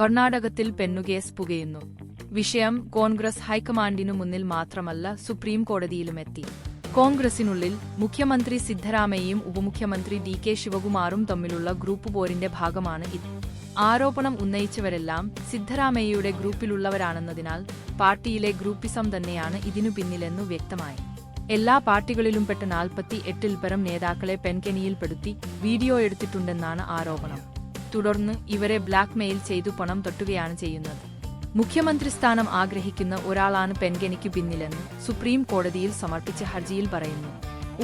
കർണാടകത്തിൽ പെണ്ണുകേസ് പുകയുന്നു. വിഷയം കോൺഗ്രസ് ഹൈക്കമാൻഡിനു മുന്നിൽ മാത്രമല്ല സുപ്രീം കോടതിയിലുമെത്തി കോൺഗ്രസിനുള്ളിൽ മുഖ്യമന്ത്രി സിദ്ധരാമയ്യയും ഉപമുഖ്യമന്ത്രി ഡി കെ ശിവകുമാറും തമ്മിലുള്ള ഗ്രൂപ്പ് പോരിന്റെ ഭാഗമാണ് ഇത്. ആരോപണം ഉന്നയിച്ചവരെല്ലാം സിദ്ധരാമയ്യയുടെ ഗ്രൂപ്പിലുള്ളവരാണെന്നതിനാൽ പാർട്ടിയിലെ ഗ്രൂപ്പിസം തന്നെയാണ് ഇതിനു പിന്നിലെന്നു വ്യക്തമായി. എല്ലാ പാർട്ടികളിലും പെട്ട നാൽപ്പത്തി എട്ടിൽ പരം നേതാക്കളെ പെൻകെനിയിൽപ്പെടുത്തി വീഡിയോ എടുത്തിട്ടുണ്ടെന്നാണ് ആരോപണം. തുടർന്ന് ഇവരെ ബ്ലാക്ക് മെയിൽ ചെയ്തു പണം തൊട്ടുകയാണ് ചെയ്യുന്നത്. മുഖ്യമന്ത്രി സ്ഥാനം ആഗ്രഹിക്കുന്ന ഒരാളാണ് പെൻഗനിക്ക് പിന്നിലെന്ന് സുപ്രീം കോടതിയിൽ സമർപ്പിച്ച ഹർജിയിൽ പറയുന്നു.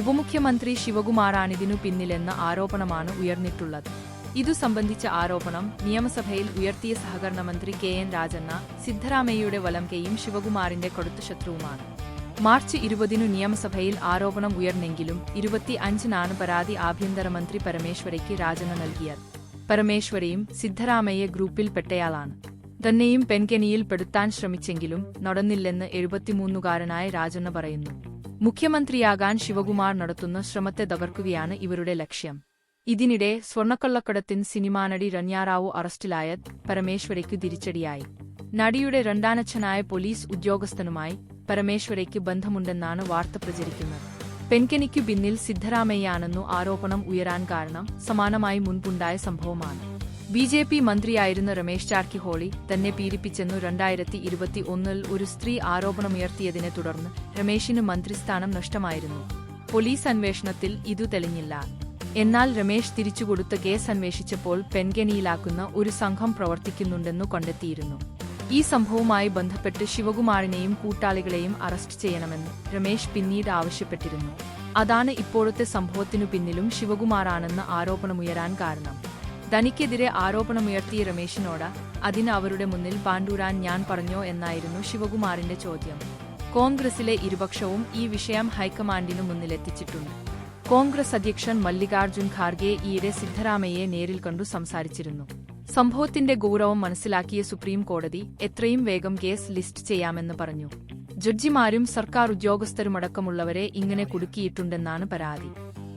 ഉപമുഖ്യമന്ത്രി ശിവകുമാറാണിതിനു പിന്നിലെന്ന ആരോപണമാണ് ഉയർന്നിട്ടുള്ളത്. ഇതു സംബന്ധിച്ച ആരോപണം നിയമസഭയിൽ ഉയർത്തിയ സഹകരണ മന്ത്രി കെ എൻ രാജണ്ണ സിദ്ധരാമയ്യയുടെ വലംകയും ശിവകുമാറിന്റെ കടുത്ത ശത്രുവുമാണ്. മാർച്ച് ഇരുപതിനു നിയമസഭയിൽ ആരോപണം ഉയർന്നെങ്കിലും ഇരുപത്തി അഞ്ചിനാണ് പരാതി ആഭ്യന്തരമന്ത്രി പരമേശ്വരയ്ക്ക് രാജണ്ണ നൽകിയത്. പരമേശ്വരയും സിദ്ധരാമയ്യ ഗ്രൂപ്പിൽപ്പെട്ടയാളാണ് തന്നെയും പെൻകെനിയിൽ പെടുത്താൻ ശ്രമിച്ചെങ്കിലും നടന്നില്ലെന്ന് എഴുപത്തിമൂന്നുകാരനായ രാജണ്ണ പറയുന്നു. മുഖ്യമന്ത്രിയാകാൻ ശിവകുമാർ നടത്തുന്ന ശ്രമത്തെ തകർക്കുകയാണ് ഇവരുടെ ലക്ഷ്യം. ഇതിനിടെ സ്വർണക്കൊള്ളക്കടത്തിൻ സിനിമാ നടി രണ്യാറാവു അറസ്റ്റിലായത് പരമേശ്വരയ്ക്കു തിരിച്ചടിയായി. നടിയുടെ രണ്ടാനച്ഛനായ പോലീസ് ഉദ്യോഗസ്ഥനുമായി പരമേശ്വരയ്ക്ക് ബന്ധമുണ്ടെന്നാണ് വാർത്ത പ്രചരിക്കുന്നത്. പെൻകെനിക്കു പിന്നിൽ സിദ്ധരാമയ്യാണെന്നു ആരോപണം ഉയരാൻ കാരണം സമാനമായി മുൻപുണ്ടായ സംഭവമാണ്. ബി ജെ പി മന്ത്രിയായിരുന്ന രമേശ് ചാർക്കിഹോളി തന്നെ പീഡിപ്പിച്ചെന്നു രണ്ടായിരത്തി ഇരുപത്തി ഒന്നിൽ ഒരു സ്ത്രീ ആരോപണമുയർത്തിയതിനെ തുടർന്ന് രമേശിന് മന്ത്രിസ്ഥാനം നഷ്ടമായിരുന്നു. പോലീസ് അന്വേഷണത്തിൽ ഇതു തെളിഞ്ഞില്ല. എന്നാൽ രമേശ് തിരിച്ചുകൊടുത്ത കേസ് അന്വേഷിച്ചപ്പോൾ പെൻകെനിയിലാക്കുന്ന ഒരു സംഘം പ്രവർത്തിക്കുന്നുണ്ടെന്നു കണ്ടെത്തിയിരുന്നു. ഈ സംഭവവുമായി ബന്ധപ്പെട്ട് ശിവകുമാറിനെയും കൂട്ടാളികളെയും അറസ്റ്റ് ചെയ്യണമെന്ന് രമേശ് പിന്നീട് ആവശ്യപ്പെട്ടിരുന്നു. അതാണ് ഇപ്പോഴത്തെ സംഭവത്തിനു പിന്നിലും ശിവകുമാറാണെന്ന ആരോപണമുയരാൻ കാരണം. തനിക്കെതിരെ ആരോപണമുയർത്തിയ രമേശിനോട് അതിന് അവരുടെ മുന്നിൽ പാണ്ഡൂരാൻ ഞാൻ പറഞ്ഞോ എന്നായിരുന്നു ശിവകുമാറിന്റെ ചോദ്യം. കോൺഗ്രസിലെ ഇരുപക്ഷവും ഈ വിഷയം ഹൈക്കമാൻഡിനു മുന്നിലെത്തിച്ചിട്ടുണ്ട്. കോൺഗ്രസ് അധ്യക്ഷൻ മല്ലികാർജുൻ ഖാർഗെ ഈയിടെ സിദ്ധരാമയ്യെ നേരിൽ കണ്ടു സംസാരിച്ചിരുന്നു. സംഭവത്തിന്റെ ഗൗരവം മനസ്സിലാക്കിയ സുപ്രീം കോടതി എത്രയും വേഗം കേസ് ലിസ്റ്റ് ചെയ്യാമെന്ന് പറഞ്ഞു. ജഡ്ജിമാരും സർക്കാർ ഉദ്യോഗസ്ഥരുമടക്കമുള്ളവരെ ഇങ്ങനെ കുടുക്കിയിട്ടുണ്ടെന്നാണ് പരാതി.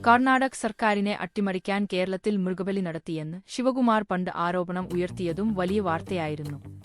കർണാടക സർക്കാരിനെ അട്ടിമറിക്കാൻ കേരളത്തിൽ മൃഗബലി നടത്തിയെന്ന് ശിവകുമാർ പണ്ട് ആരോപണം ഉയർത്തിയതും വലിയ വാർത്തയായിരുന്നു.